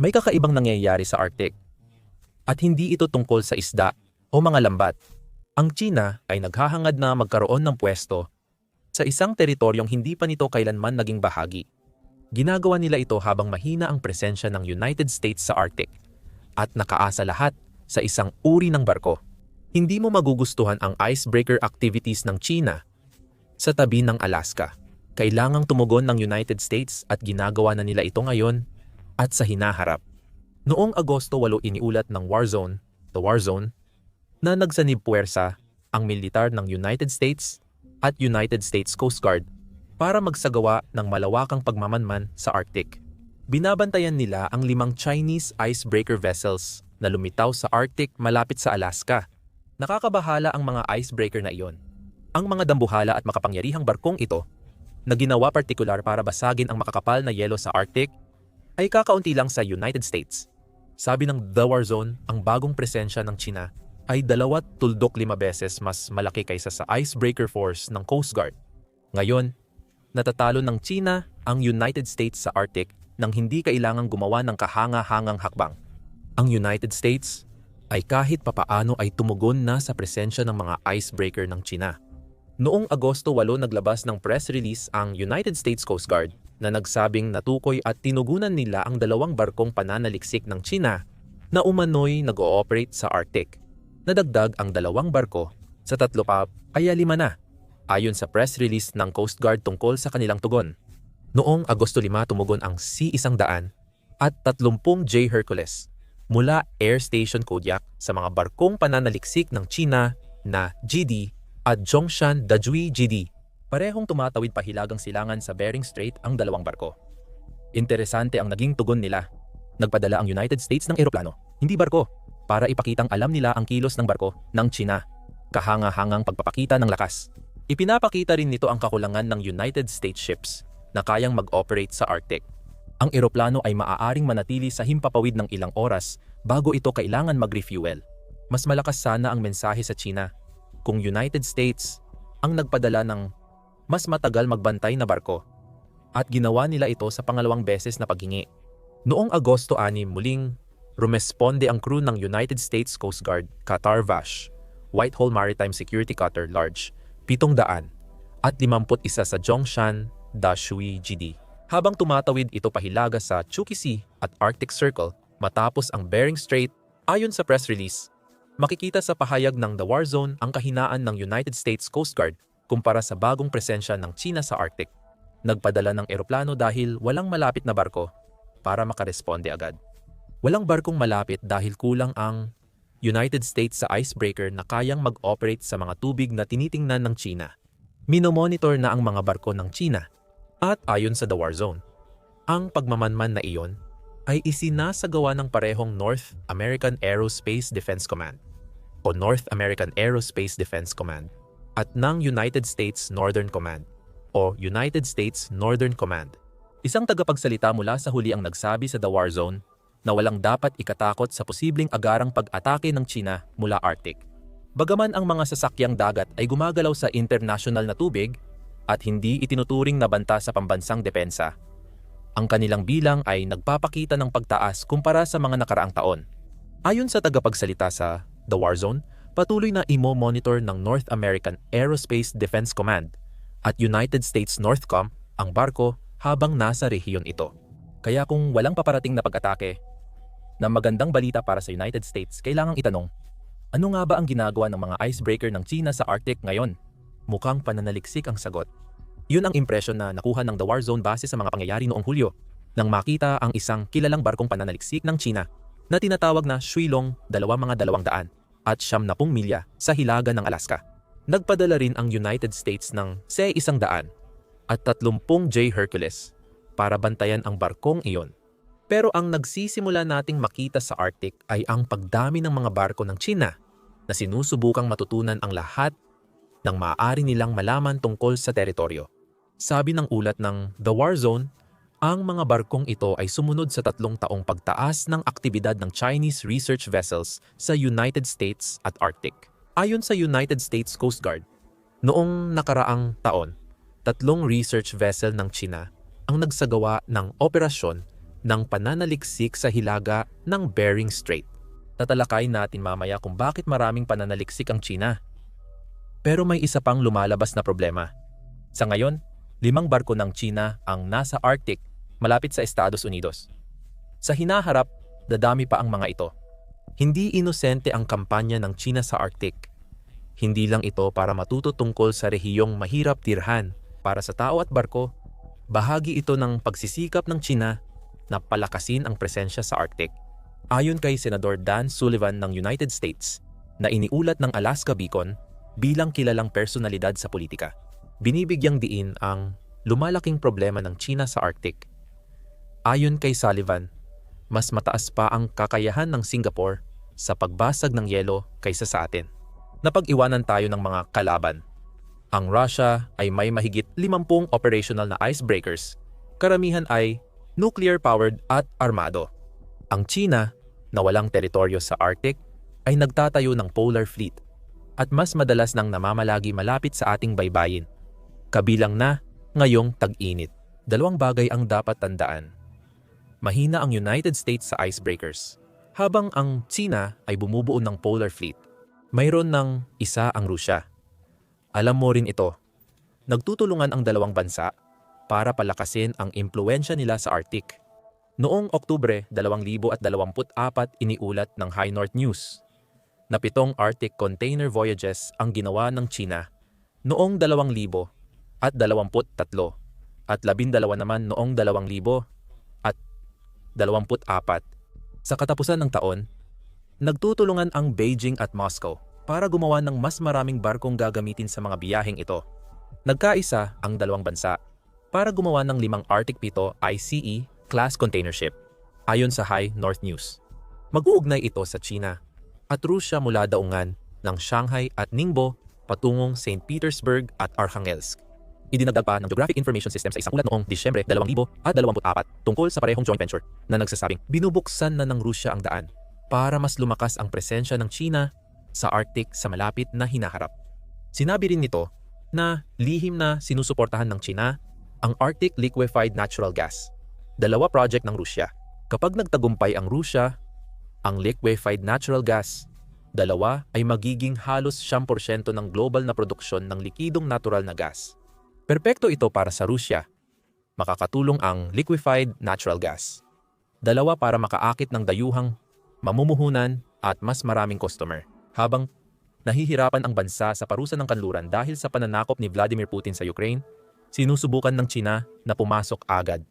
May kakaibang nangyayari sa Arctic. At hindi ito tungkol sa isda o mga lambat. Ang China ay naghahangad na magkaroon ng pwesto sa isang teritoryong hindi pa nito kailanman naging bahagi. Ginagawa nila ito habang mahina ang presensya ng United States sa Arctic at nakaasa lahat sa isang uri ng barko. Hindi mo magugustuhan ang icebreaker activities ng China sa tabi ng Alaska. Kailangang tumugon ng United States at ginagawa na nila ito ngayon at sa hinaharap. Noong Agosto 8 iniulat ng Warzone, the Warzone, na nagsanib puwersa ang militar ng United States at United States Coast Guard para magsagawa ng malawakang pagmamanman sa Arctic. Binabantayan nila ang limang Chinese icebreaker vessels na lumitaw sa Arctic malapit sa Alaska. Nakakabahala ang mga icebreaker na iyon. Ang mga dambuhala at makapangyarihang barkong ito na ginawa partikular para basagin ang makakapal na yelo sa Arctic ay kakaunti lang sa United States. Sabi ng The War Zone, ang bagong presensya ng China ay dalawat tuldok lima beses mas malaki kaysa sa icebreaker force ng Coast Guard. Ngayon, natatalo ng China ang United States sa Arctic nang hindi kailangang gumawa ng kahanga-hangang hakbang. Ang United States ay kahit papaano ay tumugon na sa presensya ng mga icebreaker ng China. Noong Agosto 8 naglabas ng press release ang United States Coast Guard na nagsabing natukoy at tinugunan nila ang dalawang barkong pananaliksik ng China na umano'y nag-ooperate sa Arctic. Nadagdag ang dalawang barko sa tatlo pa kaya lima na ayon sa press release ng Coast Guard tungkol sa kanilang tugon. Noong Agosto 5 tumugon ang C-100 at 30 J Hercules mula Air Station Kodiak sa mga barkong pananaliksik ng China na GD at Zhongshan Dajui GD. Parehong tumatawid pahilagang silangan sa Bering Strait ang dalawang barko. Interesante ang naging tugon nila. Nagpadala ang United States ng eroplano, hindi barko, para ipakitang alam nila ang kilos ng barko ng China. Kahanga-hangang pagpapakita ng lakas. Ipinapakita rin nito ang kakulangan ng United States ships na kayang mag-operate sa Arctic. Ang eroplano ay maaaring manatili sa himpapawid ng ilang oras bago ito kailangan mag-refuel. Mas malakas sana ang mensahe sa China kung United States ang nagpadala ng mas matagal magbantay na barko. At ginawa nila ito sa pangalawang beses na paghingi. Noong Agosto 6 muling rumesponde ang crew ng United States Coast Guard, Qatar Vash, Whitehall Maritime Security Cutter Large 700 at 51 sa Zhongshan Dashui GD. Habang tumatawid ito pahilaga sa Chuki Sea at Arctic Circle matapos ang Bering Strait, ayon sa press release, makikita sa pahayag ng The War Zone ang kahinaan ng United States Coast Guard kumpara sa bagong presensya ng China sa Arctic. Nagpadala ng eroplano dahil walang malapit na barko para makaresponde agad. Walang barkong malapit dahil kulang ang United States sa icebreaker na kayang mag-operate sa mga tubig na tinitingnan ng China. Minomonitor na ang mga barko ng China at ayon sa The War Zone, ang pagmamanman na iyon ay isinasagawa ng parehong North American Aerospace Defense Command o North American Aerospace Defense Command at ng United States Northern Command o United States Northern Command. Isang tagapagsalita mula sa huli ang nagsabi sa The War Zone na walang dapat ikatakot sa posibleng agarang pag-atake ng China mula Arctic. Bagaman ang mga sasakyang dagat ay gumagalaw sa international na tubig at hindi itinuturing na banta sa pambansang depensa, ang kanilang bilang ay nagpapakita ng pagtaas kumpara sa mga nakaraang taon. Ayon sa tagapagsalita sa The War Zone, patuloy na imo-monitor ng North American Aerospace Defense Command at United States Northcom ang barko habang nasa rehiyon ito. Kaya kung walang paparating na pag-atake, na magandang balita para sa United States, kailangang itanong, ano nga ba ang ginagawa ng mga icebreaker ng China sa Arctic ngayon? Mukhang pananaliksik ang sagot. Yun ang impresyon na nakuha ng The War Zone base sa mga pangyayari noong Hulyo nang makita ang isang kilalang barkong pananaliksik ng China na tinatawag na Shuilong 2200 at siyam na pung milya sa hilaga ng Alaska. Nagpadala rin ang United States ng C-100 at 30 J Hercules para bantayan ang barkong iyon pero ang nagsisimula nating makita sa Arctic ay ang pagdami ng mga barko ng China na sinusubukang matutunan ang lahat ng maaari nilang malaman tungkol sa teritoryo. Sabi ng ulat ng The War Zone, ang mga barkong ito ay sumunod sa tatlong taong pagtaas ng aktibidad ng Chinese research vessels sa United States at Arctic. Ayon sa United States Coast Guard, noong nakaraang taon, tatlong research vessel ng China ang nagsagawa ng operasyon ng pananaliksik sa hilaga ng Bering Strait. Tatalakay natin mamaya kung bakit maraming pananaliksik ang China. Pero may isa pang lumalabas na problema. Sa ngayon, limang barko ng China ang nasa Arctic malapit sa Estados Unidos. Sa hinaharap, dadami pa ang mga ito. Hindi inosente ang kampanya ng China sa Arctic. Hindi lang ito para matuto tungkol sa rehiyong mahirap tirhan para sa tao at barko. Bahagi ito ng pagsisikap ng China na palakasin ang presensya sa Arctic. Ayon kay Senador Dan Sullivan ng United States, na iniulat ng Alaska Beacon bilang kilalang personalidad sa politika. Binibigyang diin ang lumalaking problema ng China sa Arctic. Ayon kay Sullivan, mas mataas pa ang kakayahan ng Singapore sa pagbasag ng yelo kaysa sa atin. Napag-iwanan tayo ng mga kalaban. Ang Russia ay may mahigit 50 operational na icebreakers. Karamihan ay nuclear-powered at armado. Ang China, na walang teritoryo sa Arctic, ay nagtatayo ng Polar Fleet at mas madalas nang namamalagi malapit sa ating baybayin. Kabilang na ngayong tag-init. Dalawang bagay ang dapat tandaan. Mahina ang United States sa icebreakers, habang ang China ay bumubuo ng Polar Fleet. Mayroon ng isa ang Rusya. Alam mo rin ito, nagtutulungan ang dalawang bansa para palakasin ang impluensya nila sa Arctic. Noong Oktubre 2024 iniulat ng High North News na pitong Arctic container voyages ang ginawa ng China noong 2000 at 23 at 12 naman noong 2000 at 24. Sa katapusan ng taon, nagtutulungan ang Beijing at Moscow para gumawa ng mas maraming barkong gagamitin sa mga biyaheng ito. Nagkaisa ang dalawang bansa para gumawa ng limang Arctic Pito ICE class container ship ayon sa High North News. Mag-uugnay ito sa China at Rusya mula daungan ng Shanghai at Ningbo patungong St. Petersburg at Arkhangelsk. Idinagdag pa ng Geographic Information System sa isang ulat noong Disyembre 2024 tungkol sa parehong joint venture na nagsasabing binubuksan na ng Rusya ang daan para mas lumakas ang presensya ng China sa Arctic sa malapit na hinaharap. Sinabi rin nito na lihim na sinusuportahan ng China ang Arctic Liquefied Natural Gas, dalawa project ng Rusya. Kapag nagtagumpay ang Rusya, ang liquefied natural gas, dalawa ay magiging halos 10% ng global na produksyon ng likidong natural na gas. Perpekto ito para sa Rusya. Makakatulong ang liquefied natural gas. Dalawa para makaakit ng dayuhang mamumuhunan at mas maraming customer. Habang nahihirapan ang bansa sa parusa ng kanluran dahil sa pananakop ni Vladimir Putin sa Ukraine, sinusubukan ng China na pumasok agad.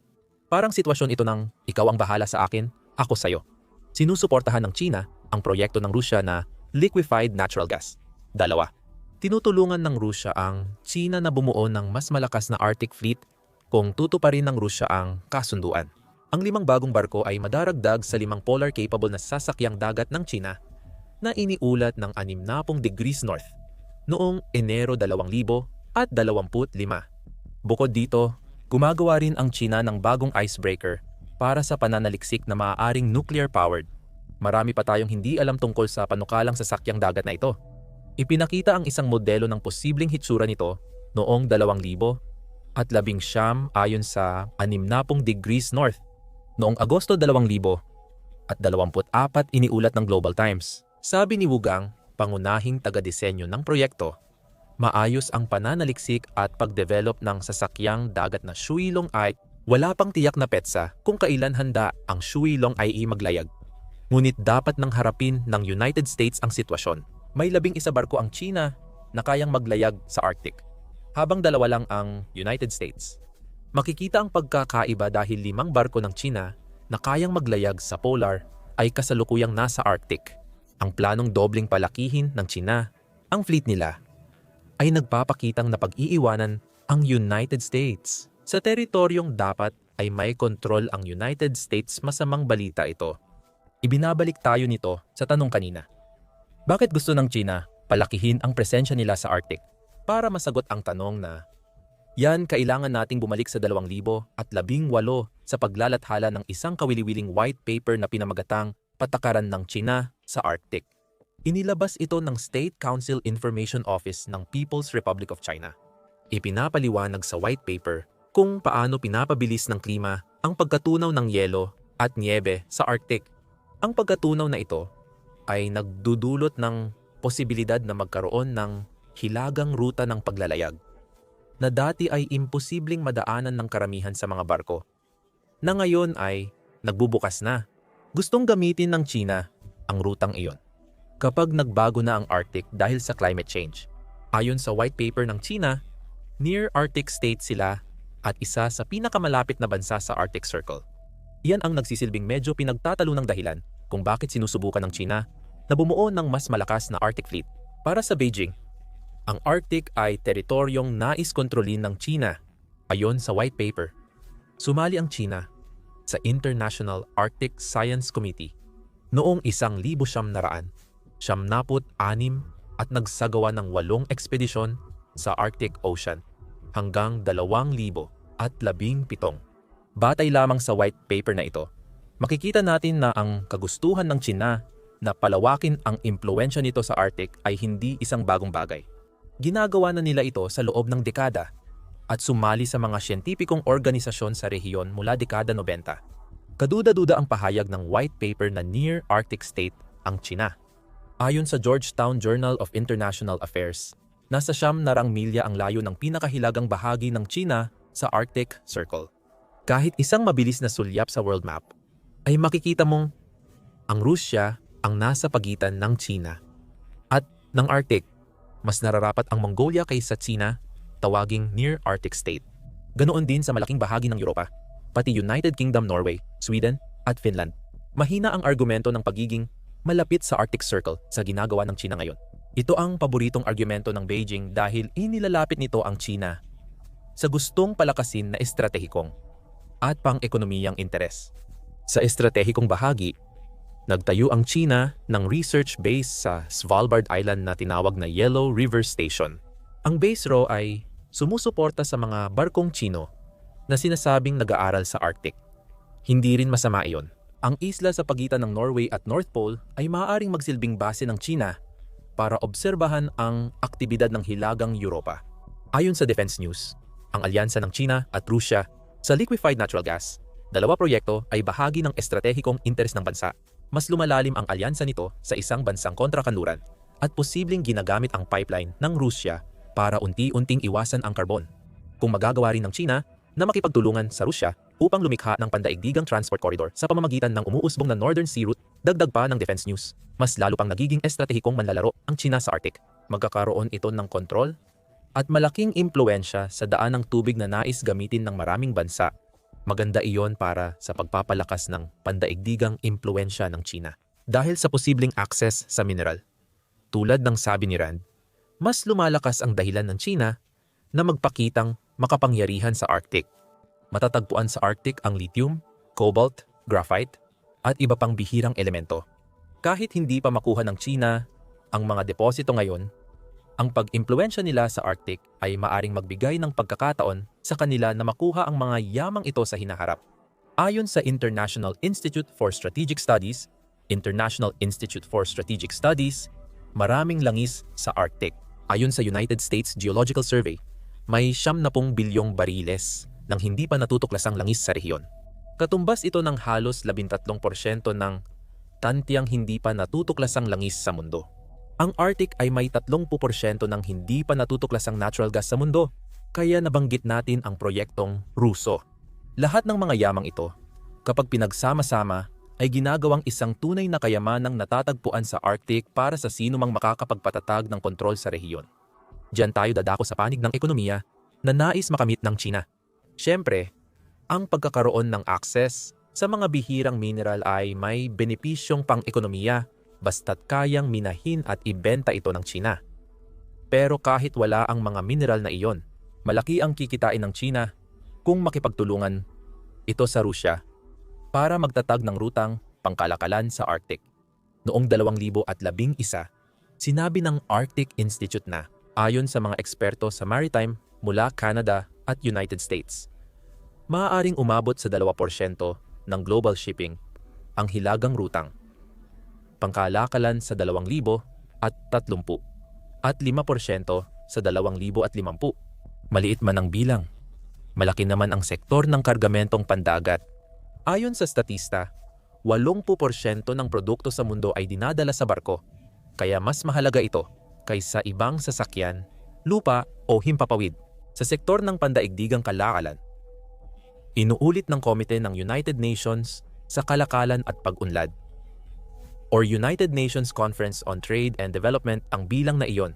Parang sitwasyon ito ng ikaw ang bahala sa akin, ako sa'yo. Sinusuportahan ng China ang proyekto ng Rusya na liquefied natural gas. Dalawa, tinutulungan ng Rusya ang China na bumuo ng mas malakas na Arctic Fleet kung tutuparin ng Rusya ang kasunduan. Ang limang bagong barko ay madaragdag sa limang polar-capable na sasakyang dagat ng China na iniulat ng 60 degrees north noong Enero 2025. Bukod dito, gumagawa rin ang China ng bagong icebreaker para sa pananaliksik na maaaring nuclear-powered. Marami pa tayong hindi alam tungkol sa panukalang sasakyang dagat na ito. Ipinakita ang isang modelo ng posibleng hitsura nito noong 2000 at labing siyam ayon sa 60 degrees north Noong Agosto 2000 at 24 iniulat ng Global Times. Sabi ni Wugang, pangunahing taga-disenyo ng proyekto, maayos ang pananaliksik at pagdevelop ng sasakyang dagat na Shuilong Ai wala pang tiyak na petsa kung kailan handa ang Shuilong IE maglayag. Ngunit dapat nang harapin ng United States ang sitwasyon. May labing isa barko ang China na kayang maglayag sa Arctic, habang dalawa lang ang United States. Makikita ang pagkakaiba dahil limang barko ng China na kayang maglayag sa polar ay kasalukuyang nasa Arctic. Ang planong dobling palakihin ng China, ang fleet nila, ay nagpapakitang napag-iiwanan ang United States. Sa teritoryong dapat ay may kontrol ang United States masamang balita ito. Ibinabalik tayo nito sa tanong kanina. Bakit gusto ng China palakihin ang presensya nila sa Arctic? Para masagot ang tanong na yan, kailangan nating bumalik sa 2018 sa paglalathala ng isang kawiliwiling white paper na pinamagatang Patakaran ng China sa Arctic. Inilabas ito ng State Council Information Office ng People's Republic of China. Ipinapaliwanag sa white paper kung paano pinapabilis ng klima ang pagkatunaw ng yelo at niebe sa Arctic. Ang pagkatunaw na ito ay nagdudulot ng posibilidad na magkaroon ng hilagang ruta ng paglalayag na dati ay imposibleng madaanan ng karamihan sa mga barko na ngayon ay nagbubukas na. Gustong gamitin ng China ang rutang iyon kapag nagbago na ang Arctic dahil sa climate change. Ayon sa white paper ng China, near Arctic state sila at isa sa pinakamalapit na bansa sa Arctic Circle. Iyan ang nagsisilbing medyo pinagtatalo ng dahilan kung bakit sinusubukan ng China na bumuo ng mas malakas na Arctic Fleet. Para sa Beijing, ang Arctic ay teritoryong nais kontrolin ng China ayon sa white paper. Sumali ang China sa International Arctic Science Committee noong isang libo siyam naraan, siyam naput anim at nagsagawa ng walong ekspedisyon sa Arctic Ocean hanggang dalawang libo at labing pitong. Batay lamang sa white paper na ito, makikita natin na ang kagustuhan ng China na palawakin ang impluensya nito sa Arctic ay hindi isang bagong bagay. Ginagawa na nila ito sa loob ng dekada at sumali sa mga siyentipikong organisasyon sa rehiyon mula dekada 90. Kaduda-duda ang pahayag ng white paper na near Arctic state ang China. Ayon sa Georgetown Journal of International Affairs, nasa siyam narang milya ang layo ng pinakahilagang bahagi ng China sa Arctic Circle. Kahit isang mabilis na sulyap sa world map, ay makikita mong ang Rusya ang nasa pagitan ng China at ng Arctic mas nararapat ang Mongolia kaysa China, tawaging Near Arctic State. Ganoon din sa malaking bahagi ng Europa, pati United Kingdom Norway, Sweden, at Finland. Mahina ang argumento ng pagiging malapit sa Arctic Circle sa ginagawa ng China ngayon. Ito ang paboritong argumento ng Beijing dahil inilalapit nito ang China sa gustong palakasin na estratehikong at pang-ekonomiyang interes. Sa estratehikong bahagi, nagtayo ang China ng research base sa Svalbard Island na tinawag na Yellow River Station. Ang base raw ay sumusuporta sa mga barkong Chino na sinasabing nag-aaral sa Arctic. Hindi rin masama iyon. Ang isla sa pagitan ng Norway at North Pole ay maaaring magsilbing base ng China para obserbahan ang aktibidad ng Hilagang Europa. Ayon sa Defense News, ang alyansa ng China at Rusya sa liquefied natural gas, dalawa proyekto ay bahagi ng estratehikong interes ng bansa mas lumalalim ang alyansa nito sa isang bansang kontrakanluran at posibleng ginagamit ang pipeline ng Rusya para unti-unting iwasan ang karbon. Kung magagawa rin ng China na makipagtulungan sa Rusya upang lumikha ng pandaigdigang transport corridor sa pamamagitan ng umuusbong na Northern Sea Route, dagdag pa ng Defense News. Mas lalo pang nagiging estratehikong manlalaro ang China sa Arctic. Magkakaroon ito ng kontrol at malaking impluensya sa daan ng tubig na nais gamitin ng maraming bansa Maganda iyon para sa pagpapalakas ng pandaigdigang impluensya ng China dahil sa posibleng access sa mineral. Tulad ng sabi ni Rand, mas lumalakas ang dahilan ng China na magpakitang makapangyarihan sa Arctic. Matatagpuan sa Arctic ang lithium, cobalt, graphite, at iba pang bihirang elemento. Kahit hindi pa makuha ng China ang mga deposito ngayon, ang pag-impluensya nila sa Arctic ay maaring magbigay ng pagkakataon sa kanila na makuha ang mga yamang ito sa hinaharap. Ayon sa International Institute for Strategic Studies, International Institute for Strategic Studies, maraming langis sa Arctic. Ayon sa United States Geological Survey, may 70 bilyong bariles ng hindi pa natutuklasang langis sa rehiyon. Katumbas ito ng halos 13% ng tantiang hindi pa natutuklasang langis sa mundo. Ang Arctic ay may 30% ng hindi pa natutuklasang natural gas sa mundo, kaya nabanggit natin ang proyektong Ruso. Lahat ng mga yamang ito, kapag pinagsama-sama, ay ginagawang isang tunay na kayamanang natatagpuan sa Arctic para sa sino mang makakapagpatatag ng kontrol sa rehiyon. Diyan tayo dadako sa panig ng ekonomiya na nais makamit ng China. Siyempre, ang pagkakaroon ng access sa mga bihirang mineral ay may benepisyong pang-ekonomiya basta't kayang minahin at ibenta ito ng China. Pero kahit wala ang mga mineral na iyon, malaki ang kikitain ng China kung makipagtulungan ito sa Rusya para magtatag ng rutang pangkalakalan sa Arctic. Noong 2011, sinabi ng Arctic Institute na ayon sa mga eksperto sa maritime mula Canada at United States, maaaring umabot sa 2% ng global shipping ang hilagang rutang pangkalakalan sa 2,000 at 30 at 5% sa 2,050. Maliit man ang bilang. Malaki naman ang sektor ng kargamentong pandagat Ayon sa statista, 80% ng produkto sa mundo ay dinadala sa barko, kaya mas mahalaga ito kaysa ibang sasakyan, lupa o himpapawid sa sektor ng pandaigdigang kalakalan. Inuulit ng Komite ng United Nations sa Kalakalan at Pag-unlad or United Nations Conference on Trade and Development ang bilang na iyon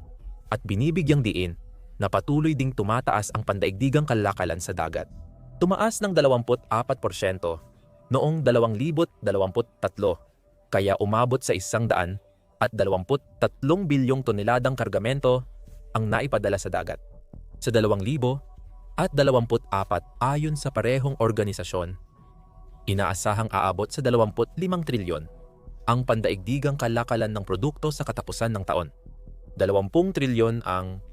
at binibigyang diin na patuloy ding tumataas ang pandaigdigang kalakalan sa dagat. Tumaas ng 24% noong 2023 kaya umabot sa isang daan at 23 bilyong toneladang kargamento ang naipadala sa dagat. Sa 2000 at 24 ayon sa parehong organisasyon, inaasahang aabot sa 25 trilyon ang pandaigdigang kalakalan ng produkto sa katapusan ng taon. 20 trilyon ang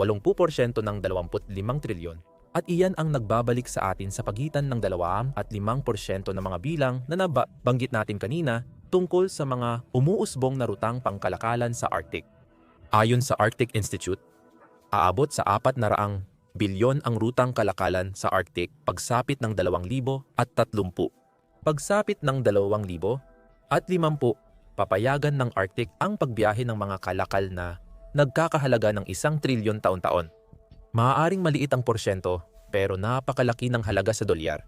80% ng 25 trilyon at iyan ang nagbabalik sa atin sa pagitan ng 2 at 5% ng mga bilang na nabanggit natin kanina tungkol sa mga umuusbong na rutang pangkalakalan sa Arctic. Ayon sa Arctic Institute, aabot sa 400 bilyon ang rutang kalakalan sa Arctic pagsapit ng 2,000 at 30. Pagsapit ng 2,000 at 50, papayagan ng Arctic ang pagbiyahe ng mga kalakal na nagkakahalaga ng isang trilyon taon-taon. Maaaring maliit ang porsyento pero napakalaki ng halaga sa dolyar.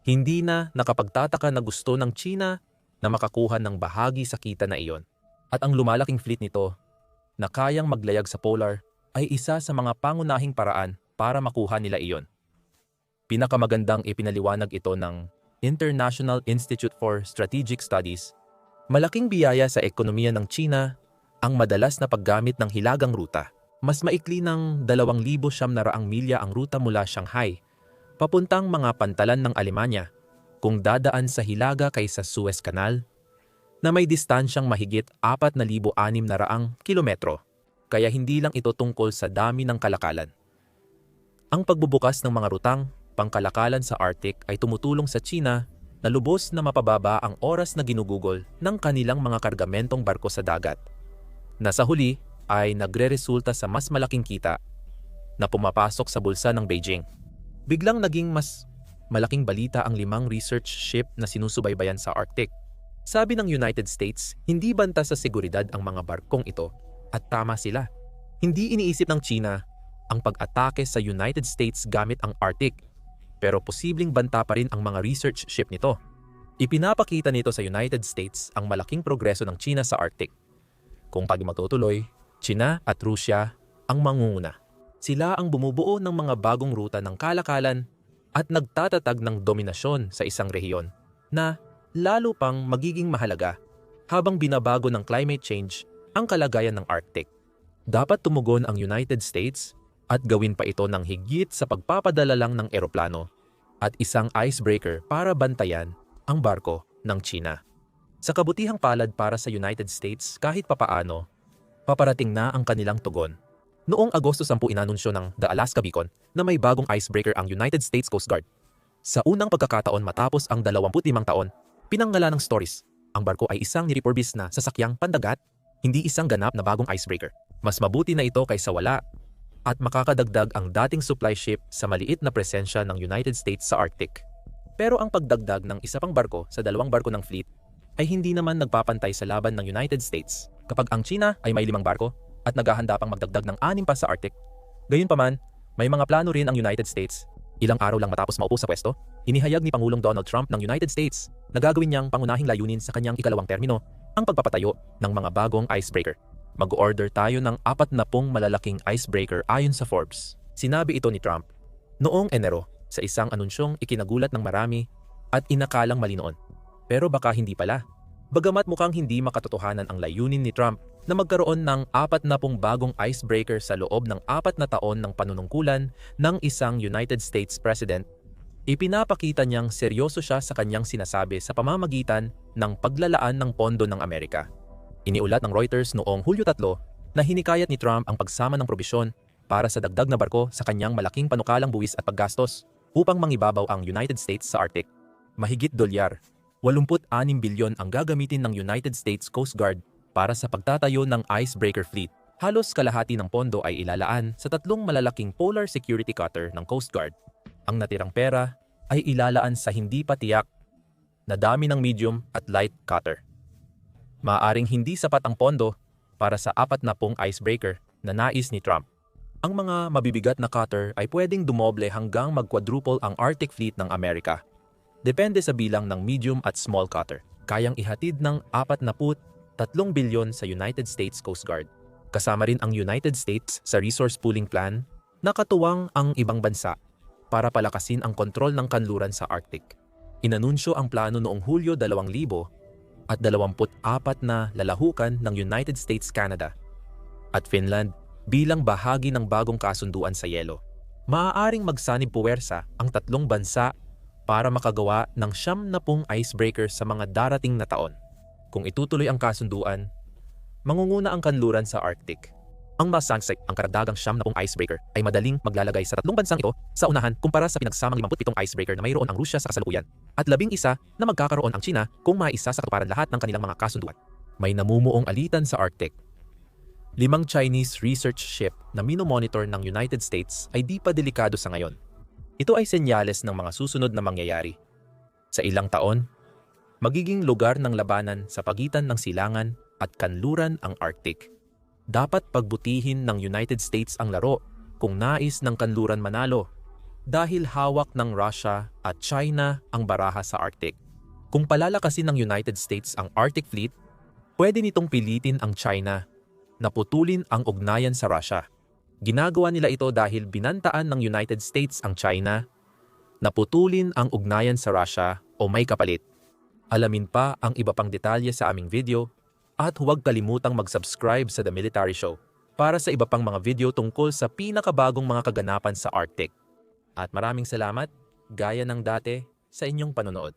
Hindi na nakapagtataka na gusto ng China na makakuha ng bahagi sa kita na iyon. At ang lumalaking fleet nito na kayang maglayag sa polar ay isa sa mga pangunahing paraan para makuha nila iyon. Pinakamagandang ipinaliwanag ito ng International Institute for Strategic Studies. Malaking biyaya sa ekonomiya ng China ang madalas na paggamit ng hilagang ruta. Mas maikli ng 2,700 milya ang ruta mula Shanghai, papuntang mga pantalan ng Alemanya, kung dadaan sa Hilaga kaysa Suez Canal, na may distansyang mahigit 4,600 kilometro, kaya hindi lang ito tungkol sa dami ng kalakalan. Ang pagbubukas ng mga rutang pangkalakalan sa Arctic ay tumutulong sa China na lubos na mapababa ang oras na ginugugol ng kanilang mga kargamentong barko sa dagat na sa huli ay nagre-resulta sa mas malaking kita na pumapasok sa bulsa ng Beijing. Biglang naging mas malaking balita ang limang research ship na sinusubaybayan sa Arctic. Sabi ng United States, hindi banta sa seguridad ang mga barkong ito at tama sila. Hindi iniisip ng China ang pag-atake sa United States gamit ang Arctic pero posibleng banta pa rin ang mga research ship nito. Ipinapakita nito sa United States ang malaking progreso ng China sa Arctic kung pag matutuloy, China at Rusya ang mangunguna. Sila ang bumubuo ng mga bagong ruta ng kalakalan at nagtatatag ng dominasyon sa isang rehiyon na lalo pang magiging mahalaga habang binabago ng climate change ang kalagayan ng Arctic. Dapat tumugon ang United States at gawin pa ito ng higit sa pagpapadala lang ng eroplano at isang icebreaker para bantayan ang barko ng China. Sa kabutihang palad para sa United States kahit papaano, paparating na ang kanilang tugon. Noong Agosto 10 inanunsyo ng The Alaska Beacon na may bagong icebreaker ang United States Coast Guard. Sa unang pagkakataon matapos ang 25 taon, pinanggala ng stories. Ang barko ay isang nirepurbis na sasakyang pandagat, hindi isang ganap na bagong icebreaker. Mas mabuti na ito kaysa wala at makakadagdag ang dating supply ship sa maliit na presensya ng United States sa Arctic. Pero ang pagdagdag ng isa pang barko sa dalawang barko ng fleet ay hindi naman nagpapantay sa laban ng United States kapag ang China ay may limang barko at naghahanda pang magdagdag ng anim pa sa Arctic. Gayunpaman, may mga plano rin ang United States. Ilang araw lang matapos maupo sa pwesto, inihayag ni Pangulong Donald Trump ng United States na gagawin niyang pangunahing layunin sa kanyang ikalawang termino ang pagpapatayo ng mga bagong icebreaker. Mag-order tayo ng apat na pong malalaking icebreaker ayon sa Forbes. Sinabi ito ni Trump noong Enero sa isang anunsyong ikinagulat ng marami at inakalang malinoon. Pero baka hindi pala. Bagamat mukhang hindi makatotohanan ang layunin ni Trump na magkaroon ng apat na pong bagong icebreaker sa loob ng apat na taon ng panunungkulan ng isang United States President, ipinapakita niyang seryoso siya sa kanyang sinasabi sa pamamagitan ng paglalaan ng pondo ng Amerika. Iniulat ng Reuters noong Hulyo 3 na hinikayat ni Trump ang pagsama ng probisyon para sa dagdag na barko sa kanyang malaking panukalang buwis at paggastos upang mangibabaw ang United States sa Arctic. Mahigit dolyar 86 bilyon ang gagamitin ng United States Coast Guard para sa pagtatayo ng icebreaker fleet. Halos kalahati ng pondo ay ilalaan sa tatlong malalaking polar security cutter ng Coast Guard. Ang natirang pera ay ilalaan sa hindi pa tiyak na dami ng medium at light cutter. Maaring hindi sapat ang pondo para sa apat na pong icebreaker na nais ni Trump. Ang mga mabibigat na cutter ay pwedeng dumoble hanggang mag-quadruple ang Arctic Fleet ng Amerika. Depende sa bilang ng medium at small cutter. Kayang ihatid ng 43 bilyon sa United States Coast Guard. Kasama rin ang United States sa resource pooling plan na katuwang ang ibang bansa para palakasin ang kontrol ng kanluran sa Arctic. Inanunsyo ang plano noong Hulyo 2000 at 24 na lalahukan ng United States Canada at Finland bilang bahagi ng bagong kasunduan sa yelo. Maaaring magsanib puwersa ang tatlong bansa para makagawa ng siyam na pong icebreaker sa mga darating na taon. Kung itutuloy ang kasunduan, mangunguna ang kanluran sa Arctic. Ang masangsay ang karagdagang siyam na pong icebreaker ay madaling maglalagay sa tatlong bansang ito sa unahan kumpara sa pinagsamang 57 icebreaker na mayroon ang Rusya sa kasalukuyan at labing isa na magkakaroon ang China kung maisa sa katuparan lahat ng kanilang mga kasunduan. May namumuong alitan sa Arctic limang Chinese research ship na minomonitor ng United States ay di pa delikado sa ngayon. Ito ay senyales ng mga susunod na mangyayari. Sa ilang taon, magiging lugar ng labanan sa pagitan ng silangan at kanluran ang Arctic. Dapat pagbutihin ng United States ang laro kung nais ng kanluran manalo dahil hawak ng Russia at China ang baraha sa Arctic. Kung palalakasin ng United States ang Arctic Fleet, pwede nitong pilitin ang China na putulin ang ugnayan sa Russia. Ginagawa nila ito dahil binantaan ng United States ang China na putulin ang ugnayan sa Russia o may kapalit. Alamin pa ang iba pang detalye sa aming video at huwag kalimutang mag-subscribe sa The Military Show para sa iba pang mga video tungkol sa pinakabagong mga kaganapan sa Arctic. At maraming salamat, gaya ng dati, sa inyong panonood.